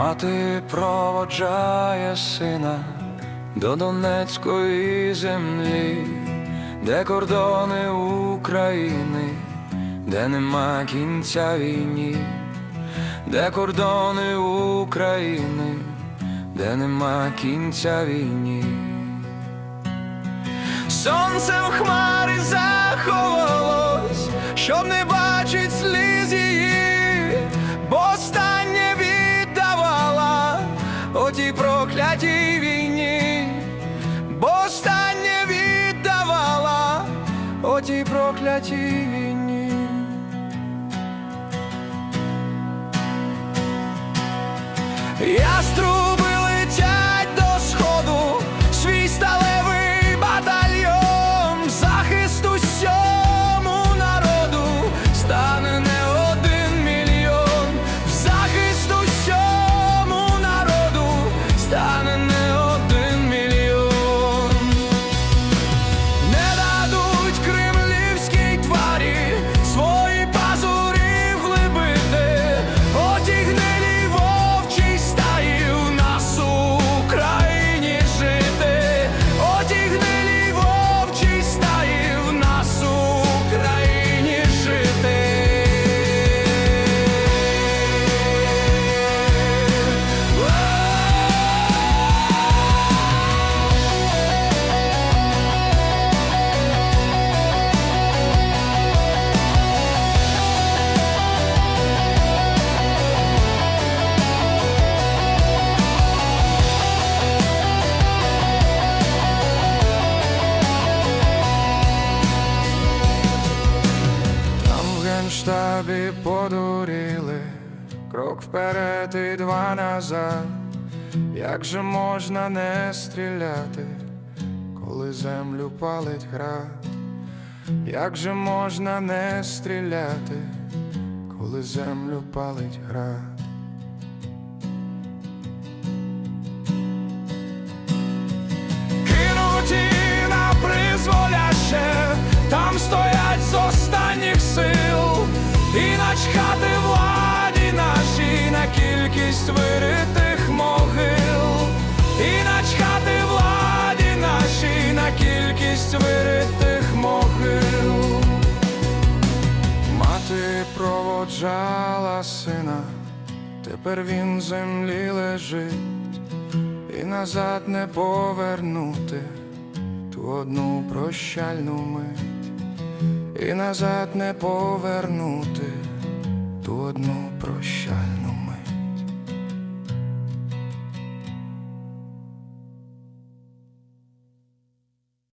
Мати проводжає сина до Донецької землі, де кордони України, де нема кінця війні, де кордони України, де нема кінця війні. Сонце в хмари заховалось, щоб не проклятій війні. Яструби летять Генштабі подуріли, крок вперед і два назад. Як же можна не стріляти, коли землю палить град? Як же можна не стріляти, коли землю палить град? крізь виритих мохил, мати проводжала сина, тепер він в землі лежить, і назад не повернути ту одну прощальну мить, і назад не повернути ту одну прощальну мить.